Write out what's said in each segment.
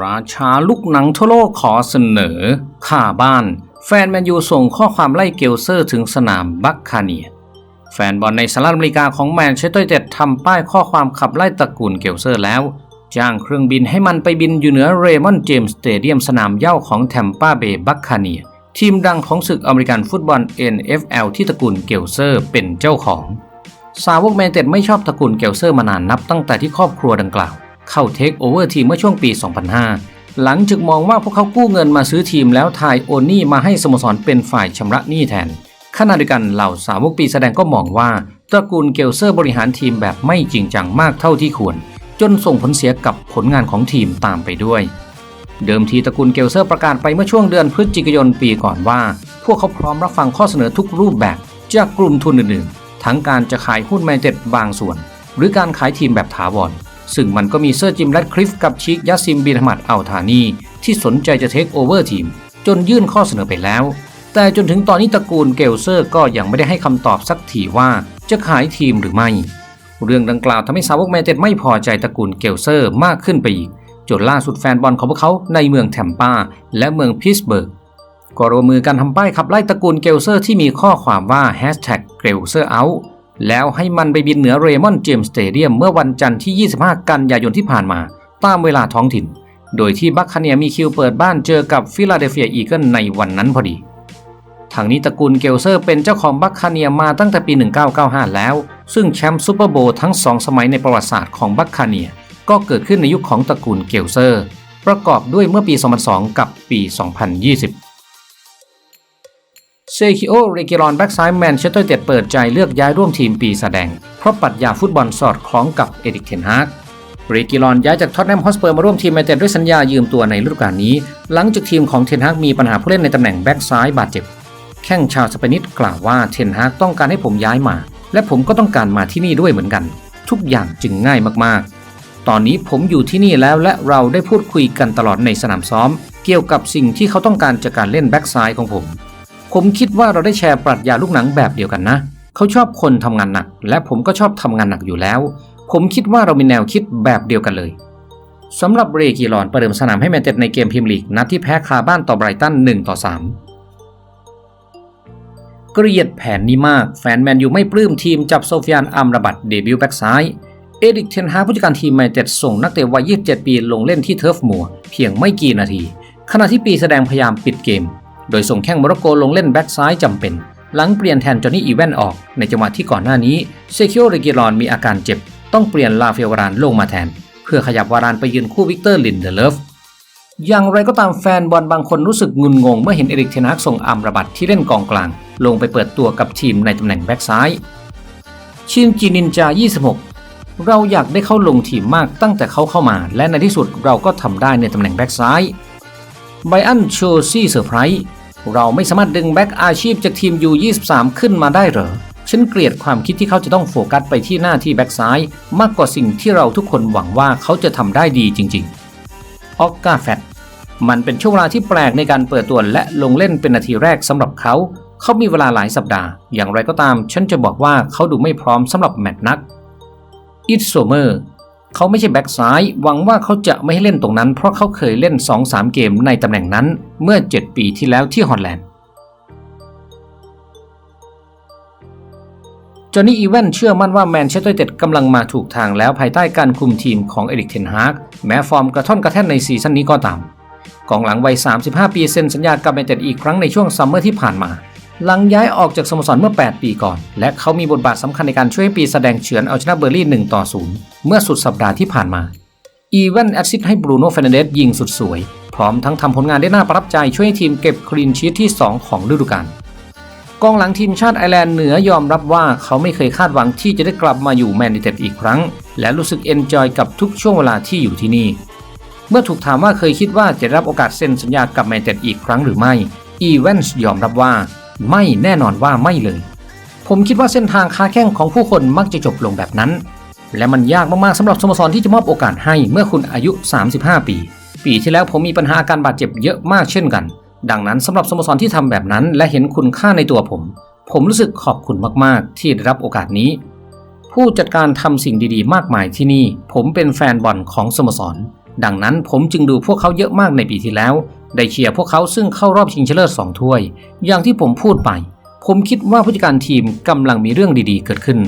ราชาลูกหนังทั่วโลกขอเสนอค่าบ้าน แฟนแมนยูส่งข้อความไล่เกลเซอร์ถึงสนามบัคคาเนีย แฟนบอลในสหรัฐอเมริกาของแมนเชสเตอร์ยูไนเต็ดทำป้ายข้อความขับไล่ตระกูลเกลเซอร์แล้ว จ้างเครื่องบินให้มันไปบินอยู่เหนือเรมอนด์เจมส์สเตเดียมสนามเย้าของแทมปาเบย์บัคคาเนีย ทีมดังของศึกอเมริกันฟุตบอล NFL ที่ตระกูลเกลเซอร์เป็นเจ้าของสาวกแมนเต็ดไม่ชอบตระกูลเกลเซอร์มานานนับตั้งแต่ที่ครอบครัวดังกล่าว เข้าเทคโอเวอร์ทีมเมื่อช่วงปี 2005 หลังจากมองว่าพวกเขากู้เงินมาซื้อทีมแล้วทายโอนหนี้มาให้สโมสรเป็นฝ่ายชำระหนี้แทนขณะเดียวกันเหล่าสาวกปีแสดงก็มองว่าตระกูลเกลเซอร์บริหารทีมแบบไม่จริงจังมากเท่าที่ควร จนส่งผลเสียกับผลงานของทีมตามไปด้วย เดิมทีตระกูลเกลเซอร์ประกาศไปเมื่อช่วงเดือนพฤศจิกายนปีก่อนว่า พวกเขาพร้อมรับฟังข้อเสนอทุกรูปแบบจากกลุ่มทุนอื่นๆ ทั้งการจะขายหุ้นแมนเจ็ดบางส่วน หรือการขายทีมแบบถาวร ซึ่งมันก็มีเซอร์จิมแรดคลิฟกับชิคยัสซิมบินฮมัดอัลธานี ที่สนใจจะเทคโอเวอร์ทีม จนยื่นข้อเสนอไปแล้ว แต่จนถึงตอนนี้ตระกูลเกลเซอร์ก็ยังไม่ได้ให้คำตอบสักทีว่าจะขายทีมหรือไม่ เรื่องดังกล่าวทำให้สาวกแมนเต็ดไม่พอใจตระกูลเกลเซอร์มากขึ้นไปอีกจนล่าสุดแฟนบอลของพวกเขาในเมืองแทมปาและเมืองพิสเบิร์กก็ร่วมมือกันทำป้ายขับไล่ตระกูลเกลเซอร์ที่มีข้อความว่า Hashtag เกลเซอร์เอา แล้วให้มันไปบินเหนือเรมอนด์เจมส์สเตเดียมเมื่อวันจันทร์ที่ 25 กันยายนที่ผ่านมา ตามเวลาท้องถิ่น โดยที่บัคคาเนียมีคิวเปิดบ้านเจอกับฟิลาเดลเฟียอีเกิลในวันนั้นพอดีทางนี้ตระกูลเกลเซอร์เป็นเจ้าของบัคคาเนียมาตั้งแต่ปี 1995 แล้ว ซึ่งแชมป์ซูเปอร์โบว์ทั้งสองสมัยในประวัติศาสตร์ของบัคคาเนียก็เกิดขึ้นในยุคของตระกูลเกลเซอร์ ประกอบด้วยเมื่อปี 2002 กับปี 2020 ซคิโอเรกิรอนแบ็กซ้ายแมนเชสเตอร์เต็ดเปิดใจเลือกย้ายร่วมทีมปีแสดง เพราะปรัชญาฟุตบอลสอดคล้องกับเอริกเทนฮากเรกิรอนย้ายจากท็อตแนมฮอสเปอร์มาร่วมทีมแมนเชสเตอร์ด้วยสัญญายืมตัวในฤดูกาลนี้ หลังจากทีมของเทนฮากมีปัญหาผู้เล่นในตำแหน่งแบ็กซ้ายบาดเจ็บ แข้งชาวสเปนิสกล่าวว่าเทนฮากต้องการให้ผมย้ายมา และผมก็ต้องการมาที่นี่ด้วยเหมือนกัน ทุกอย่างจึงง่ายมากๆ ตอนนี้ผมอยู่ที่นี่แล้วและเราได้พูดคุยกันตลอดในสนามซ้อม เกี่ยวกับสิ่งที่เขาต้องการจากการเล่นแบ็กซ้ายของผม ผมคิดว่าเราได้แชร์ปรัชญาลูกหนังแบบเดียวกันนะ เขาชอบคนทำงานหนัก และผมก็ชอบทำงานหนักอยู่แล้ว ผมคิดว่าเรามีแนวคิดแบบเดียวกันเลยสำหรับเรกิรอนประเดิมสนามให้แมนเชสเตอร์ในเกมพรีเมียร์ลีกนัดที่แพ้คาบ้านต่อไบรตัน1ต่อ3เกลียดแผนนี้มาก แฟนแมนยูไม่ปลื้มทีมจับโซฟิยานอัมราบัตเดบิวต์แบ็กซ้ายเอริกเทนฮาผู้จัดการทีมแมนเชสเตอร์ส่งนักเตะวัย 27 ปีลงเล่นที่เทิร์ฟมัวเพียงไม่กี่นาที ขณะที่ปีแสดงพยายามปิดเกม โดยส่งแข้งโมร็อกโกลงเล่นแบ็กซ้ายจำเป็น หลังเปลี่ยนแทนจอห์นนี่อีแวนออก ในจังหวะที่ก่อนหน้านี้เซคิโอเรกิรอนมีอาการเจ็บ ต้องเปลี่ยนลาเฟวารานลงมาแทน เพื่อขยับวารานไปยืนคู่วิกเตอร์ลินเดเลฟอย่างไรก็ตามแฟนบอลบางคนรู้สึกงุนงง เมื่อเห็นเอริกเทนฮากส่งอัมราบัตที่เล่นกองกลาง ลงไปเปิดตัวกับทีมในตำแหน่งแบ็กซ้ายชินจินินจา 26 เราอยากได้เข้าลงทีมมากตั้งแต่เขาเข้ามา และในที่สุดเราก็ทำได้ในตำแหน่งแบ็กซ้ายไบอันโชซี่เซอร์ไพรส์ เราไม่สามารถดึงแบ็กอาชีพจากทีม U23 ขึ้นมาได้เหรอ ฉันเกลียดความคิดที่เขาจะต้องโฟกัสไปที่หน้าที่แบ็กซ้าย มากกว่าสิ่งที่เราทุกคนหวังว่าเขาจะทำได้ดีจริง ๆ ออกกาแฟตมันเป็นช่วงเวลาที่แปลกในการเปิดตัวและลงเล่นเป็นนาทีแรกสำหรับเขา เขามีเวลาหลายสัปดาห์ อย่างไรก็ตาม ฉันจะบอกว่าเขาดูไม่พร้อมสำหรับแมตช์นัก อิทโซเมอร์ เขาไม่ใช่แบ็กซ้าย หวังว่าเขาจะไม่ให้เล่นตรงนั้น เพราะเขาเคยเล่น 2-3 เกมในตำแหน่งนั้น เมื่อ 7 ปีที่แล้วที่ฮอลแลนด์จอห์นนี่อีเวนเชื่อมั่นว่าแมนเชสเตอร์ยูไนเต็ดกำลังมาถูกทางแล้วภายใต้การคุมทีมของเอริกเทนฮากแม้ฟอร์มกระท่อนกระแท่นในซีซั่นนี้ก็ตามกองหลังวัย 35 ปีเซ็นสัญญากับแมนเชสเตอร์อีกครั้งในช่วงซัมเมอร์ที่ผ่านมา หลังย้ายออกจากสโมสรเมื่อ 8 ปีก่อน และเขามีบทบาทสำคัญในการช่วยปีแสดงเฉือนเอาชนะเบอร์ลี่1ต่อ0เมื่อสุดสัปดาห์ที่ผ่านมา อีเวนแอซิสให้บรูโน่เฟนเดสยิงสุดสวย พร้อมทั้งทำผลงานได้น่าประทับใจช่วยให้ทีมเก็บคลีนชีทที่ 2 ของฤดูกาลกองหลังทีมชาติไอร์แลนด์เหนือยอมรับว่าเขาไม่เคยคาดหวังที่จะได้กลับมาอยู่แมนยูเต็ดอีกครั้ง และรู้สึกเอนจอยกับทุกช่วงเวลาที่อยู่ที่นี่ เมื่อถูกถามว่าเคยคิดว่าจะรับโอกาสเซ็นสัญญากับแมนยูเต็ดอีกครั้งหรือไม่ อีเวนส์ยอมรับว่า ไม่แน่นอนว่าไม่เลย ผมคิดว่าเส้นทางค้าแข้งของผู้คนมักจะจบลงแบบนั้น และมันยากมากๆสำหรับสโมสรที่จะมอบโอกาสให้เมื่อคุณอายุ 35 ปี ปีที่แล้วผมมีปัญหาอาการบาดเจ็บเยอะมากเช่นกัน ดังนั้นสำหรับสโมสรที่ทำแบบนั้น และเห็นคุณค่าในตัวผม ผมรู้สึกขอบคุณมากๆ ที่ได้รับโอกาสนี้ ผู้จัดการทำสิ่งดีๆ มากมายที่นี่ ผมเป็นแฟนบอลของสโมสร ดังนั้นผมจึงดูพวกเขาเยอะมากในปีที่แล้ว ได้เชียร์พวกเขาซึ่งเข้ารอบชิงชนะเลิศสองถ้วย อย่างที่ผมพูดไป ผมคิดว่าผู้จัดการทีมกำลังมีเรื่องดีๆ เกิดขึ้น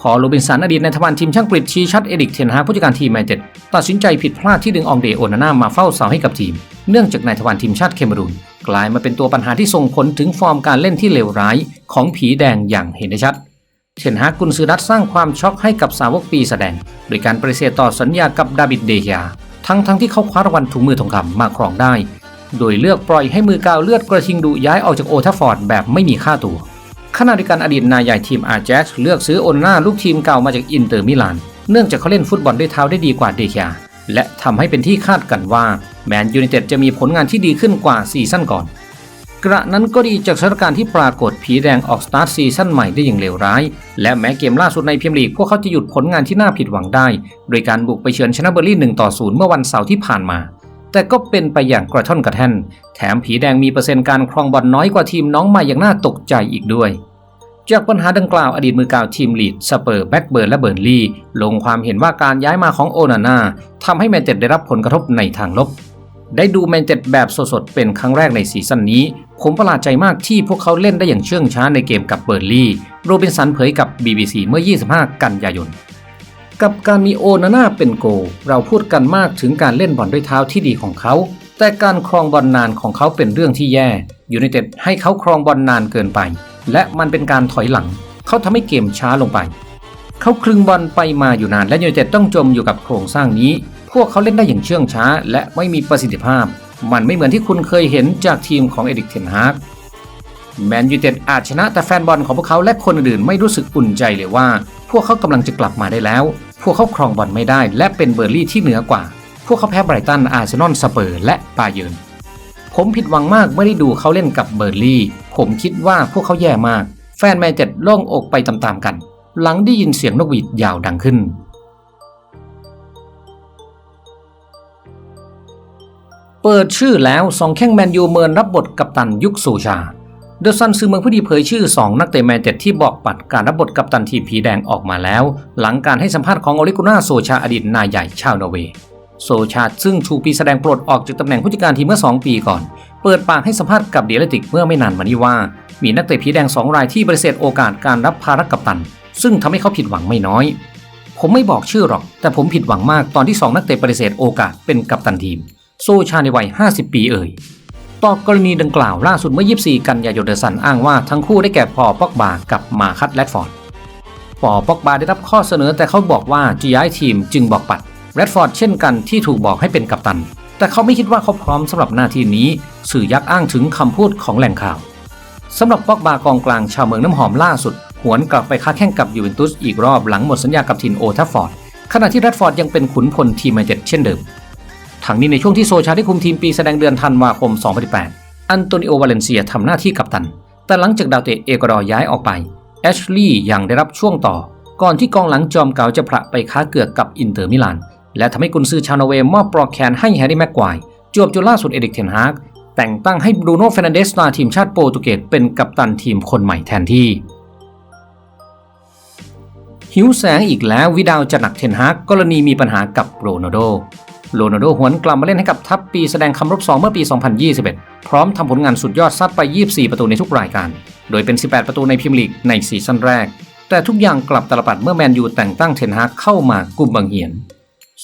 พอโรบินสันอดีตในทวารทีมช่างกรีฑชี้ชัดเอริกเทนฮาผู้จัดการทีมแมนเจ็ดตัดสินใจผิดพลาดที่ดึงองเดโอนาน่ามาเฝ้าเสาให้กับทีม เนื่องจากนายทวารทีมชาติเคมรูนกลายมาเป็นตัวปัญหาที่ส่งผลถึงฟอร์มการเล่นที่เลวร้ายของผีแดงอย่างเห็นได้ชัด เทนฮากกุนซือรัตสร้างความช็อกให้กับสาวกปีแสดง โดยการปฏิเสธต่อสัญญากับดาบิดเดเฮียทั้งทั้งที่เขาคว้ารางวัลถุงมือทองคำมาครองได้ โดยเลือกปล่อยให้มือกาวเลือดกระทิงดุย้ายออกจากโอทัฟฟอร์ดแบบไม่มีค่าตัวขณะเดียวกันอดีตนายใหญ่ทีมอาร์แจ็คเลือกซื้อโอนาน่าลูกทีมเก่ามาจากอินเตอร์มิลาน เนื่องจากเขาเล่นฟุตบอลด้วยเท้าได้ดีกว่าเดียและทำให้เป็นที่คาดกันว่าแมนยูไนเต็ดจะมีผลงานที่ดีขึ้นกว่าซีซั่นก่อน กระนั้นก็ดีจากสถานการณ์ที่ปรากฏผีแดงออกสตาร์ทซีซั่นใหม่ได้อย่างเลวร้าย และแม้เกมล่าสุดในเมียร์ลีกพวกเขาจะหยุดผลงานที่น่าผิดหวังได้ โดยการบุกไปเยือนชนะเบอร์ลี่1ต่อ0เมื่อวันเสาร์ที่ผ่านมา แต่ก็เป็นไปอย่างกระท่อนกระแท่น แถมผีแดงมีเปอร์เซ็นต์การครองบอลน้อยกว่าทีมน้องใหม่อย่างน่าตกใจอีกด้วยจากปัญหาดังกล่าวอดีตมือกาวทีมลีดสเปอร์แบ็กเบิร์นและเบิร์นลีลงความเห็นว่าการย้ายมาของโอนาน่าทำให้แมนเชสเตอร์ได้รับผลกระทบในทางลบ ได้ดูแมนเชสเตแบบสดๆ เป็นครั้งแรกในซีซั่นนี้ ผมประหลาดใจมากที่พวกเขาเล่นได้อย่างเชื่องช้าในเกมกับเบิร์ลีย์โรบินสันเผยกับ BBC เมื่อ 25 กันยายน กับการมีโอนาน่าเป็นโก เราพูดกันมากถึงการเล่นบอลด้วยเท้าที่ดีของเขา แต่การครองบอลนานของเขาเป็นเรื่องที่แย่ยูไนเต็ดให้เขาครองบอลนานเกินไป และมันเป็นการถอยหลัง เขาทำให้เกมช้าลงไป เขาคลึงบอลไปมาอยู่นานและยูไนเต็ดต้องจมอยู่กับโครงสร้างนี้ วกเขาเล่นได้อย่างเชื่องช้า และไม่มีประสิทธิภาพ มันไม่เหมือนที่คุณเคยเห็นจากทีมของเอริกเทนฮากแมนยูเต็ดอาจชนะแต่แฟนบอลของพวกเขาและคนอื่นไม่รู้สึกอุ่นใจเลยว่า พวกเขากำลังจะกลับมาได้แล้ว พวกเขาครองบอลไม่ได้ และเป็นเบอร์ลี่ที่เหนือกว่า พวกเขาแพ้ไบรตันอาร์เซนอลสเปอร์และบาเยิร์นผมผิดหวังมากไม่ได้ดูเขาเล่นกับเบอร์ลี่ ผมคิดว่าพวกเขาแย่มาก แฟนแมนเจ็ดโล่งอกไปตามๆกัน หลังได้ยินเสียงนกหวีดยาวดังขึ้น เปิดชื่อแล้วสองแข้งแมนยูเมินรับบทกัปตันยุคสูชา เดอะซันสื่อเมืองผู้ดีเผยชื่อ 2 นักเตะแมนเจ็ดที่บอกปัดการรับบทกัปตันทีมผีแดงออกมาแล้ว หลังการให้สัมภาษณ์ของโอลิกุน่าโซชาอดีตนายใหญ่ชาวนอร์เวย์โซชาซึ่งถูปีแสดงปลดออกจากตำแหน่งผู้จัดการทีมเมื่อ 2 ปีก่อน เปิดปากให้สัมภาษณ์กับเดียเลติกเมื่อไม่นานมานี้ว่า มีนักเตะผีแดง2รายที่ปฏิเสธโอกาสการรับภาระกัปตัน ซึ่งทำให้เขาผิดหวังไม่น้อย ผมไม่บอกชื่อหรอก แต่ผมผิดหวังมากตอนที่2นักเตะปฏิเสธโอกาสเป็นกัปตันทีม โซชาในวัย 50 ปีเอ่ยต่อกรณีดังกล่าวล่าสุดเมื่อ 24 กันยายนเดอสันอ้างว่าทั้งคู่ได้แก่พอปอกบากับมาคัตแรดฟอร์ดปอปอกบาได้รับข้อเสนอแต่เขาบอกว่าจะย้ายทีมจึงบอกปัดแรดฟอร์ดเช่นกันที่ถูกบอกให้เป็นกัปตัน แต่เขาไม่คิดว่าเขาพร้อมสำหรับหน้าที่นี้ สื่อยักอ้างถึงคำพูดของแหล่งข่าวสำหรับปอกบากองกลางชาวเมืองน้ำหอมล่าสุด หวนกลับไปค้าแข่งกับยูเวนตุสอีกรอบหลังหมดสัญญากับทีมโอทัฟฟอร์ดขณะที่แรดฟอร์ดยังเป็นขุนพลทีมแมนเชสเตอร์เช่นเดิม ทั้งนี้ในช่วงที่โซชาได้คุมทีมปีแสดงเดือนธันวาคม 2018 อันโตนิโอ วาเลนเซียทำหน้าที่กัปตัน แต่หลังจากดาวเตะเอกวาดอร์ย้ายออกไปแอชลีย์ยังได้รับช่วงต่อ ก่อนที่กองหลังจอมเก่าจะพระไปค้าเกือกกับอินเตอร์มิลาน และทำให้กุนซือชาวนอร์เวย์มอบปลอกแขนให้แฮร์รี่แม็กควายจวบจนล่าสุดเอริกเทนฮากแต่งตั้งให้บรูโน่เฟรนันเดสตาทีมชาติโปรตุเกสเป็นกัปตันทีมคนใหม่แทนที่หิวแสงอีกแล้ววิดาวจะหนักเทนฮากกรณีมีปัญหากับโรนัลโด โรนัลโดหวนกลับมาเล่นให้กับทัพปีแสดงคำรบ2เมื่อปี 2021 พร้อมทำผลงานสุดยอดซัดไป 24 ประตูในทุกรายการ โดยเป็น 18 ประตูในพรีเมียร์ลีกในซีซั่นแรก แต่ทุกอย่างกลับตลปัดเมื่อแมนยูแต่งตั้งเทนฮากเข้ามากุมบังเหียน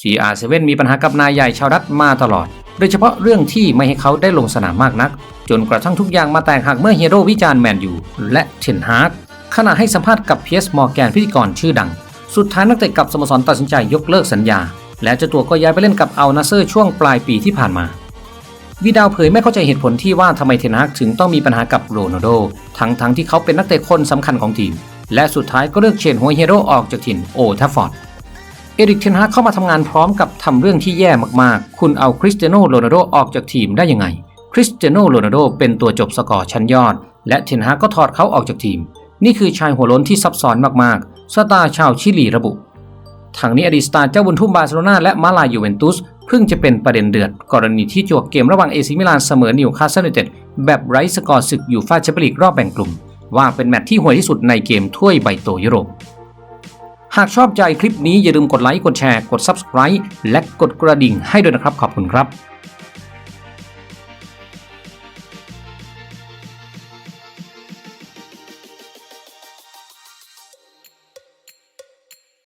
CR7 มีปัญหากับนายใหญ่ชาวรัฐมาตลอด โดยเฉพาะเรื่องที่ไม่ให้เขาได้ลงสนามมากนัก จนกระทั่งทุกอย่างมาแตกหักเมื่อฮีโร่วิจารณ์แมนยูและเทนฮากขณะให้สัมภาษณ์กับเพียสมอร์แกนพิธีกรชื่อดัง สุดท้ายนักเตะกับสโมสรตัดสินใจยกเลิกสัญญา และเจ้าตัวก็ย้ายไปเล่นกับอัลนาเซอร์ช่วงปลายปีที่ผ่านมาวิดาวเผยไม่เข้าใจเหตุผลที่ว่าทำไมเทนฮากถึงต้องมีปัญหากับโรนัลโดทั้งทั้งที่เขาเป็นนักเตะคนสำคัญของทีม และสุดท้ายก็เลือกเชนหัวเฮโร่ออกจากถิ่นโอทัฟฟอร์ดเอริกเทนฮากเข้ามาทำงานพร้อมกับทำเรื่องที่แย่มากๆ คุณเอาคริสเตียโนโรนัลโดออกจากทีมได้ยังไง คริสเตียโนโรนัลโดเป็นตัวจบสกอร์ชั้นยอด และเทนฮากก็ถอดเขาออกจากทีม นี่คือชายหัวล้นที่ซับซ้อนมากๆสตาร์ชาวชิลีระบุ ทางนี้อดีตสตาร์เจ้าบุญทุ่มบาร์เซโลนาและมาลายูเวนตุสเพิ่งจะเป็นประเด็นเดือด กรณีที่จวกเกมระหว่างเอซิมิลานเสมอนิวคาสเซิลยูไนเต็ดแบบไร้สกอร์ศึกยูฟ่าแชมเปี้ยนลีกรอบแบ่งกลุ่ม ว่าเป็นแมตช์ที่ห่วยที่สุดในเกมถ้วยใบโตยุโรปหากชอบใจคลิปนี้อย่าลืมกดไลค์กดแชร์กด Subscribe และกดกระดิ่งให้ด้วยนะครับขอบคุณครับ